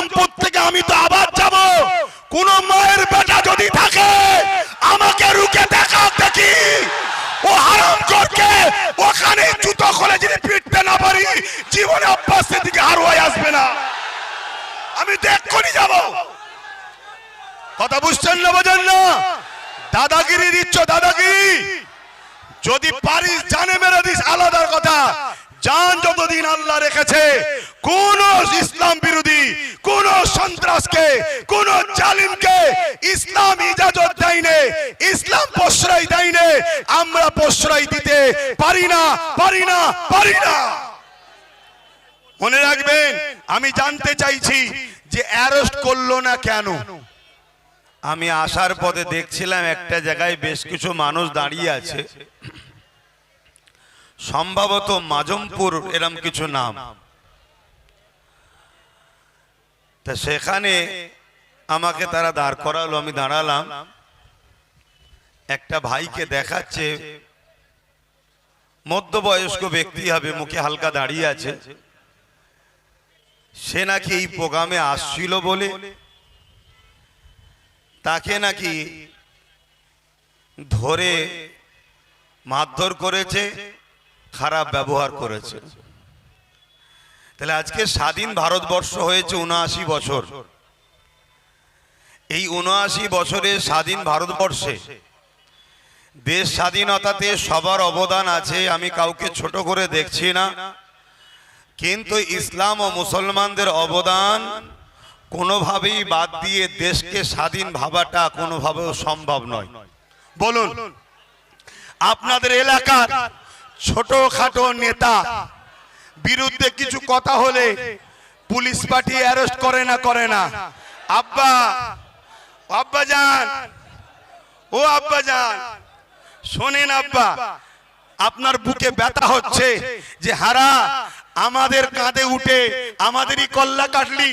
আজমপুর থেকে আমি তো আবার যাব। কোন মায়ের বেটা যদি থাকে, আমাকে রুকে দেখা দেখি। ও হারাম করকে ওখানে জুতো খুলে যদি পিটতে না পারি, জীবনে অভ্যাসের দিকে হয়ে আসবে না। আমি এক্ষুনি যাব। কথা বুঝছেন না, বোঝেন না? দাদাগিরি দিচ্ছ, দাদাগিরি। যদি পারিস, জানে মেরে দিস, আলাদার কথা। জান যতদিন আল্লাহ রেখেছে কোন ইসলাম বিরোধী, কোন সন্ত্রাসকে, কোন জালিমকে ইসলাম ইজাজত দেয়নি ইসলাম প্রশ্রয় দেয়নি আমরা প্রশ্রয় দিতে পারি না পারি না পারি না। মনে রাখবেন, আমি জানতে চাইছি যে অ্যারেস্ট করল না কেন? আমি আসার পথে দেখছিলাম একটা জায়গায় বেশ কিছু মানুষ দাঁড়িয়ে আছে। সম্ভবত মাজমপুর এরম কিছু নাম। তা সেখানে আমাকে তারা দাঁড় করালো, আমি দাঁড়ালাম। একটা ভাইকে দেখাচ্ছে, মধ্যবয়স্ক ব্যক্তি হবে, মুখে হালকা দাঁড়িয়ে আছে। সে নাকি এই প্রোগ্রামে আসছিল বলে, তাকে নাকি ধরে মারধর করেছে, খারাপ ব্যবহার করেছে। তাহলে আজকে স্বাধীন ভারতবর্ষ হয়েছে উনআশি বছর। এই উনআশি বছরে স্বাধীন ভারতবর্ষে দেশ স্বাধীনতাতে সবার অবদান আছে আমি কাউকে ছোট করে দেখছি না। কিন্তু ইসলাম ও মুসলমানদের অবদান কোনোভাবেই বাদ দিয়ে দেশকে স্বাধীন ভাবাটা কোনোভাবেও সম্ভব নয়। বলুন আপনাদের এলাকার ছোটখাটো নেতা বিরুদ্ধে কিছু কথা হলে পুলিশ পার্টি অ্যারেস্ট করে না করে না। আব্বা আব্বা যান। ও আব্বা যান। শোনেন আব্বা, আপনার বুকে ব্যথা হচ্ছে যে হারা, আমাদের কাঁধে উঠে আমাদেরই কল্লা কাটলি।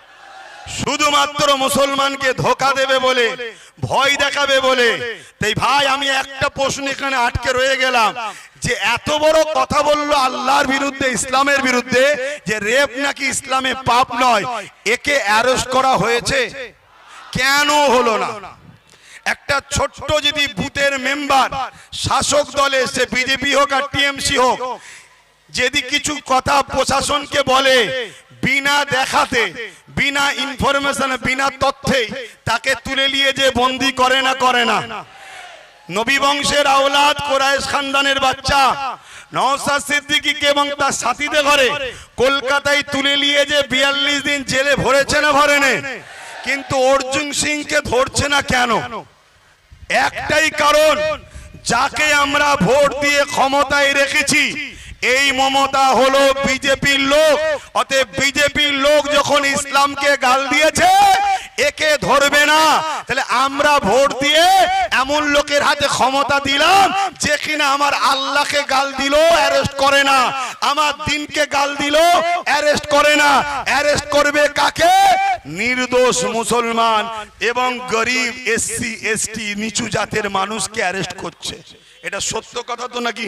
শুধুমাত্র মুসলমানকে ধোকা দেবে বলে, ভয় দেখাবে বলে। তাই ভাই, আমি একটা প্রশ্ন এখানে আটকে রয়ে গেলাম যে এত বড় কথা বলল আল্লাহর বিরুদ্ধে, ইসলামের বিরুদ্ধে, যে রেপ নাকি ইসলামে পাপ নয়, একে অ্যারেস্ট করা হয়েছে? কেন হলো না? একটা ছোট্ট যদি বুথের মেম্বার, শাসক দলে, সে বিজেপি হোক আর টিএমসি হোক, যদি কিছু কথা প্রশাসনকে বলে, বিনা দেখাতে বিনা ইনফরমেশন বিনা তথ্যে তাকে তুলে নিয়ে যে বন্দি করে না করে না। নবী বংশের আওলাদ কোরাইশ খানদানের বাচ্চা। নওসাদ সিদ্দিকীকে এবং তার সাথীদের ঘরে কলকাতায় তুলে নিয়ে যে বিয়াল্লিশ দিন জেলে ভরেছে না ভরেনে কিন্তু অর্জুন সিংকে ধরছে না কেন? একটাই কারণ, যাকে আমরা ভোট দিয়ে ক্ষমতায় রেখেছি এই মমতা হলো বিজেপির লোক। অতএব বিজেপির লোক যখন ইসলামকে গাল দিয়েছে, একে ধরবে না। তাহলে আমরা ভোট দিয়ে এমন লোকের হাতে ক্ষমতা দিলাম যে কিনা আমার আল্লাহকে গাল দিল, অ্যারেস্ট করে না। আমার দিনকে গাল দিল, অ্যারেস্ট করে না। অ্যারেস্ট করবে কাকে? নির্দোষ মুসলমান এবং গরিব এসসি, এসটি, নিচু জাতের মানুষকে অ্যারেস্ট করছে। এটা সত্য কথা তো নাকি?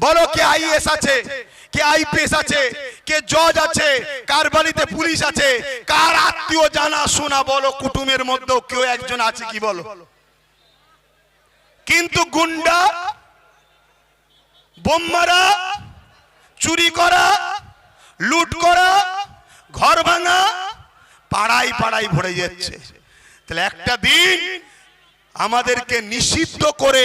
বলো কে আইএস আছে কে আইপিএস আছে কে জজ আছে কার বাড়িতে পুলিশ আছে কার আত্মীয় জানা শোনা বলো কুটুমের মধ্যেও কেউ একজন আছে কি বলো? কিন্তু গুন্ডা বোম্মারা চুরি করা লুট করা ঘর ভাঙা পাড়াই পাড়াই ভরে যাচ্ছে। তাহলে একটা দিন আমাদেরকে নিষিদ্ধ করে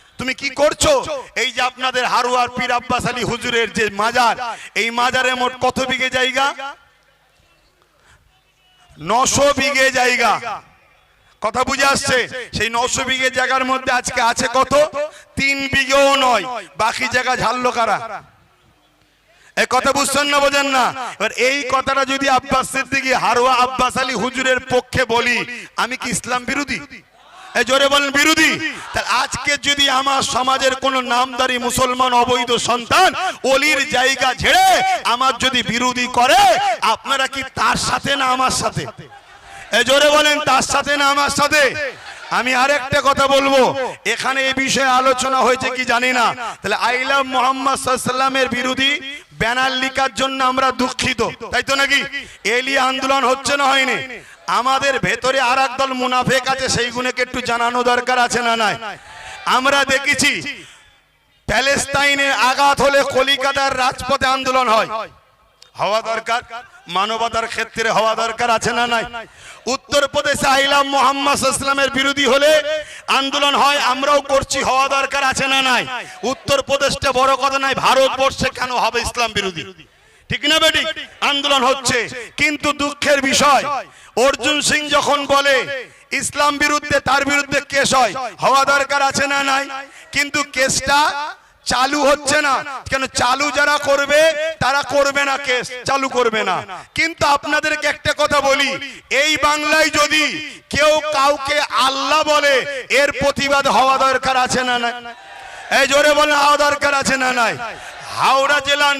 তুমি কি করছ? এই যে আপনাদের হারুয়ার পীর আব্বাস আলী হুজুরের যে মাজার এই মাজারে মোট কত বিঘে জায়গা? নশো বিঘে জায়গা। কথা বুঝে আসছে? সেই নশো বিঘে জায়গার মধ্যে আজকে আছে কত? তিন বিঘেও নয়। বাকি জায়গা ঝাললো কারা? এই কথা বুঝছেন না বোঝেন না? এবার এই কথাটা যদি আব্বাস সিদ্দিকী হারুয়া আব্বাস আলী হুজুরের পক্ষে বলি আমি কি ইসলাম বিরোধী? জোরে বলেন, বিরোধী। তাহলে আজকে যদি আমার সমাজের কোন নামদারি মুসলমান অবৈধ সন্তান অলির জায়গা ঝেড়ে আমার যদি বিরোধী করে, আপনারা কি তার সাথে না আমার সাথে? জোরে বলেন, তার সাথে না আমার সাথে? আমি আরেকটা কথা বলব। এখানে এই বিষয়ে আলোচনা হয়েছে কি জানি না। তাহলে আইলাম মোহাম্মদ সাল্লামের বিরোধী ব্যানার লিখার জন্য আমরা দুঃখিত, তাই তো নাকি? এলি আন্দোলন হচ্ছে না হয়নি। আমাদের ভেতরে আর দল মুনাফেক আছে সেই সেইগুলোকে একটু জানানো দরকার আছে না নাই? আমরা দেখেছি, প্যালেস্তাইনে আঘাত হলে কলিকাতার রাজপথে আন্দোলন হয়। হওয়া দরকার। মানবতার ক্ষেত্রে হওয়া দরকার আছে না নাই? উত্তরপ্রদেশে আইলাম মোহাম্মদ ইসলামের বিরোধী হলে আন্দোলন হয়, আমরাও করছি, হওয়া দরকার আছে না নাই? উত্তরপ্রদেশটা বড় কথা নাই ভারতবর্ষে কেন হবে ইসলাম বিরোধী? ঠিক না বেটি? আন্দোলন হচ্ছে, কিন্তু দুঃখের বিষয়, অর্জুন সিং যখন বলে, ইসলাম বিরুদ্ধে তার বিরুদ্ধে কেস হয়, হওয়া দরকার আছে না নাই? কিন্তু কেসটা চালু হচ্ছে না। কেন চালু যারা করবে, তারা করবে না কেস, চালু করবে না। কিন্তু আপনাদেরকে একটা কথা বলি, এই বাংলায় যদি কেউ কাউকে আল্লাহ বলে, এর প্রতিবাদ হওয়া দরকার আছে না না এই জোরে বলে হওয়া দরকার আছে না নাই? হাওড়া জেলার